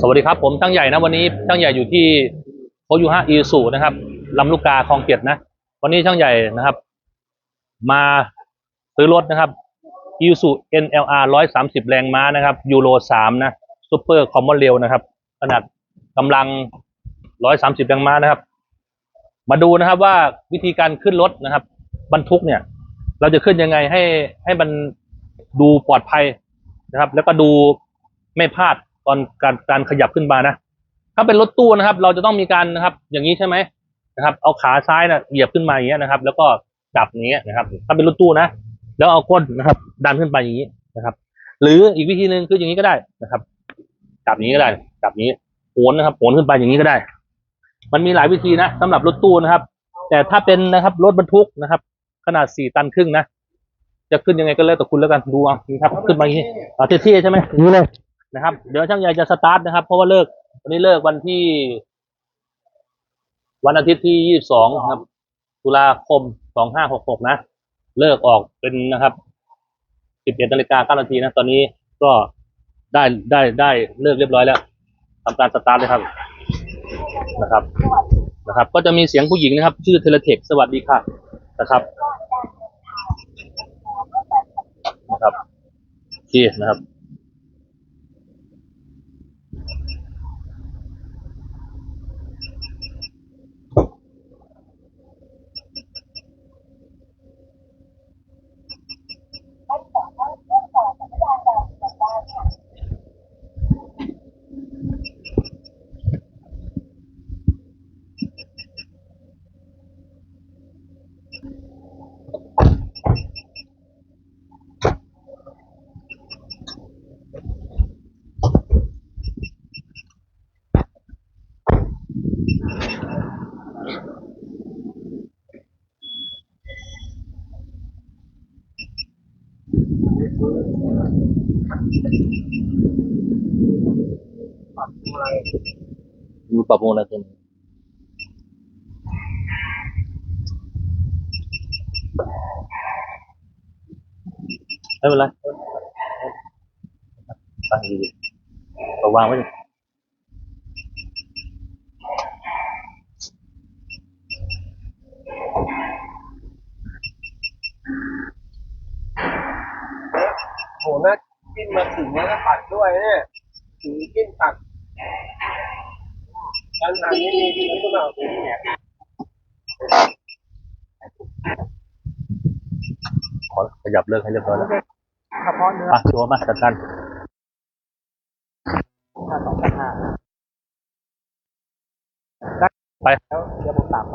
สวัสดีครับผมช่างใหญ่นะวันนี้ช่างใหญ่อยู่ที่โคยูฮะอีสุนะครับลำลูกกาคลองเจ็ดนะ วันนี้ช่างใหญ่นะครับ มาซื้อรถนะครับอีสุ NLR ร้อยสามสิบแรงม้านะครับยูโรสามนะซูเปอร์คอมมอนเรลนะครับ ขนาดกำลังร้อยสามสิบแรงม้านะครับ มาดูนะครับว่าวิธีการขึ้นรถนะครับ บรรทุกเนี่ย เราจะขึ้นยังไงให้ให้มันดูปลอดภัยนะครับ แล้วก็ดูไม่พลาด ตอนการการขยับขึ้นมานะ ถ้าเป็นรถตู้นะครับ เราจะต้องมีการนะครับ อย่างนี้ใช่ไหมนะครับ เอาขาซ้ายนะเหยียบขึ้นมาอย่างเงี้ยนะครับ แล้วก็จับอย่างเงี้ยนะครับ ถ้าเป็นรถตู้นะ แล้วเอาก้นนะครับ ดันขึ้นไปอย่างนี้นะครับ หรืออีกวิธีหนึ่งคืออย่างนี้ก็ได้นะครับ จับอย่างนี้ก็ได้ จับอย่างนี้โหนนะครับโหนขึ้นไปอย่างนี้ก็ได้ มันมีหลายวิธีนะสำหรับรถตู้นะครับ แต่ถ้าเป็นนะครับรถบรรทุกนะครับ ขนาดสี่ตันครึ่งนะจะขึ้นยังไงก็แล้วแต่คุณแล้วกันดูเอานะครับ ขึ้นมาอย่างนี้เอาเท่ๆใช่ไหมอย่างนี้เลย นะครับ เดี๋ยวช่างใหญ่จะสตาร์ทนะครับ เพราะว่าเลิกวันนี้เลิกวันที่ วันอาทิตย์ที่ยี่สิบสองครับ ตุลาคมสองห้าหกหกนะ เลิกออกเป็นนะครับสิบเอ็ดนาฬิกาเก้านาทีนะ ตอนนี้ก็ได้ได้ได้เลิกเรียบร้อยแล้วทำการสตาร์ทเลยครับนะครับนะครับ ก็จะมีเสียงผู้หญิงนะครับ ชื่อเทเลเทคสวัสดีค่ะนะครับนะครับโอเคนะครับ มีปรับปรุงอะไรตัวนี้ไม่เป็นไรตั้งดีๆเอาวางไว้ดิโห น่ากินมาถึงแล้วก็ตัดด้วยเนี่ยถึงกินตัดอันนั้นนี่มีที่นี่ก็มาเป็นเนี่ยขอขยับเลิกให้เรียบร้อยแล้วเฉพาะเนื้ออะชัวร์มาจัดการห้าสองพันห้าไปแล้วเดี๋ยวผมตามไป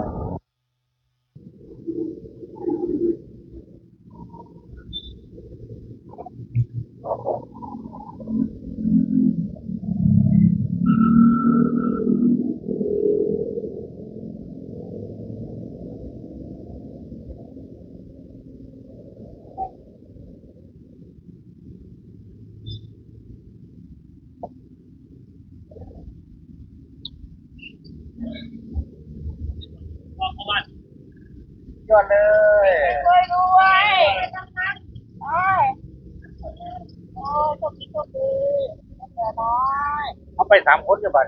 ่อนเลยรวยรวยโอ้ยโอ้ยโชคดีโชคดีเดี๋ยวน้อยเอาไปสามคนจะบัด